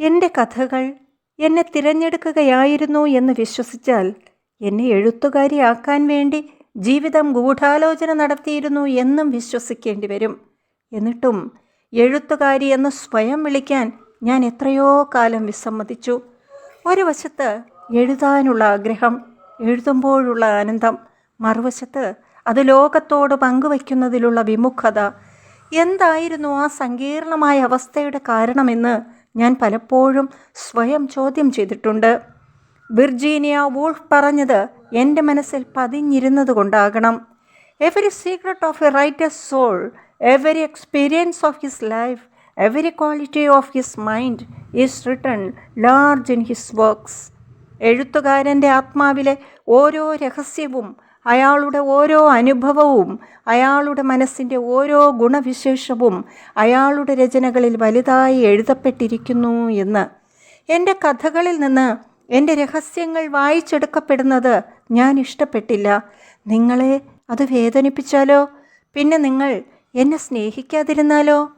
എന്റെ കഥകൾ എന്നെ തിരഞ്ഞെടുക്കുകയായിരുന്നു എന്ന് വിശ്വസിച്ചാൽ എന്നെ എഴുത്തുകാരിയാക്കാൻ വേണ്ടി ജീവിതം ഗൂഢാലോചന നടത്തിയിരുന്നു എന്നും വിശ്വസിക്കേണ്ടി വരും. എന്നിട്ടും എഴുത്തുകാരി എന്ന് സ്വയം വിളിക്കാൻ ഞാൻ എത്രയോ കാലം വിസമ്മതിച്ചു. ഒരു വശത്ത് എഴുതാനുള്ള ആഗ്രഹം എഴുതുമ്പോഴുള്ള ആനന്ദം മറുവശത്ത് അത് ലോകത്തോട് പങ്കുവയ്ക്കുന്നതിലുള്ള വിമുഖത. എന്തായിരുന്നു ആ സങ്കീർണമായ അവസ്ഥയുടെ കാരണമെന്ന് ഞാൻ പലപ്പോഴും സ്വയം ചോദ്യം ചെയ്തിട്ടുണ്ട്. വിർജീനിയ വൂൾഫ് പറഞ്ഞത് എന്റെ മനസ്സിൽ പതിഞ്ഞിരുന്നത് കൊണ്ടാകണം. Every secret of a writer's soul every experience of his life every quality of his mind is written large in his works എഴുത്തുകാരന്റെ ആത്മാവിലെ ഓരോ രഹസ്യവും അയാളുടെ ഓരോ അനുഭവവും അയാളുടെ മനസ്സിന്റെ ഓരോ ഗുണവിശേഷവും അയാളുടെ രചനകളിൽ വലുതായി എഴുതപ്പെട്ടിരിക്കുന്നു എന്ന്. എന്റെ കഥകളിൽ നിന്ന് എന്റെ രഹസ്യങ്ങൾ വായിച്ചെടുക്കപ്പെടുന്നത് ഞാൻ ഇഷ്ടപ്പെട്ടില്ല. നിങ്ങളെ അത് വേദനിപ്പിച്ചാലോ? പിന്നെ നിങ്ങൾ എന്നെ സ്നേഹിക്കാതിരുന്നാലോ?